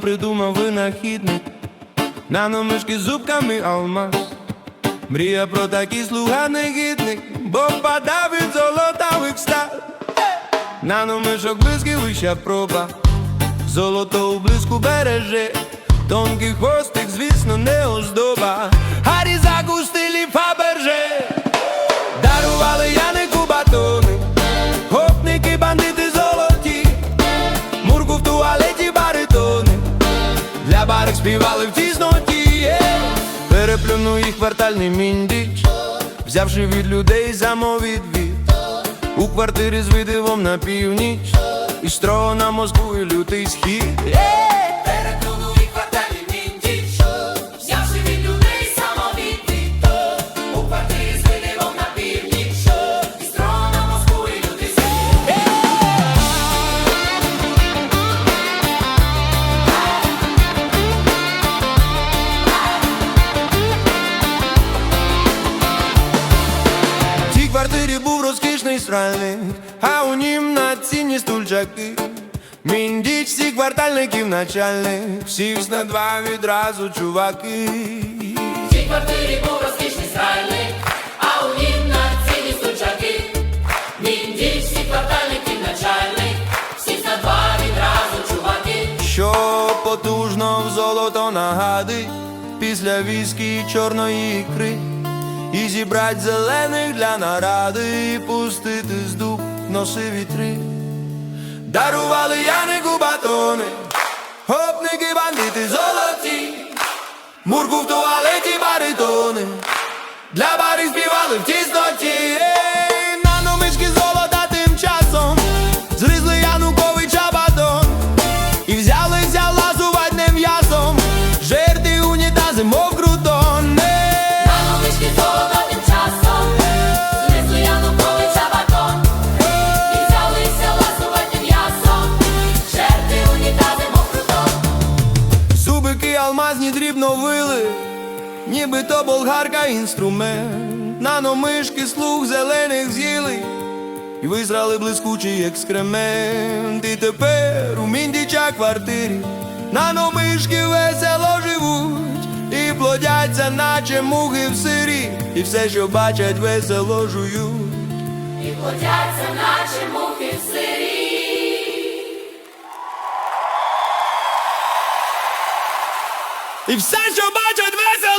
придумав винахідник, наномишки з зубками алмаз. Мрія про такий слуга негідник, бо падав від золота в екстаз. Наномишок близький вища проба, золото у блиску береже, тонкий хвостик, звісно, не оздоба, співали в тісноті, переплюну їх квартальний міндіч, взявши від людей самовідвід, у квартирі з видивом на північ, і строго на мозку і лютий схід. Квартирі був розкішний сральник, а у нім на ціні стульчаки. Міндіч всіх квартальників начальник, всіх на два відразу чуваки. В цій квартирі був розкішний сральник, а у нім на ціні стульчаки. Міндіч, всі квартальників начальник, всіх на два відразу чуваки. Що потужно в золото нагадить після віскі чорної ікри, і зібрать зелених для наради, і пустити з дуб носи вітри. Дарували Янику батони, гопники, бандити золоті, мурку в туалеті баритони, для барів співали в тісноті. Ей, Наномишки золота тим алмазні дрібно вили, ніби то болгарка інструмент. Наномишки слуг зелених з'їли, і визрали блискучий екскремент. І тепер у міндіча квартирі наномишки весело живуть, і плодяться, наче мухи в сирі, і все, що бачать, весело жують. І плодяться, наче мухи в сирі. І все, що бачать, весело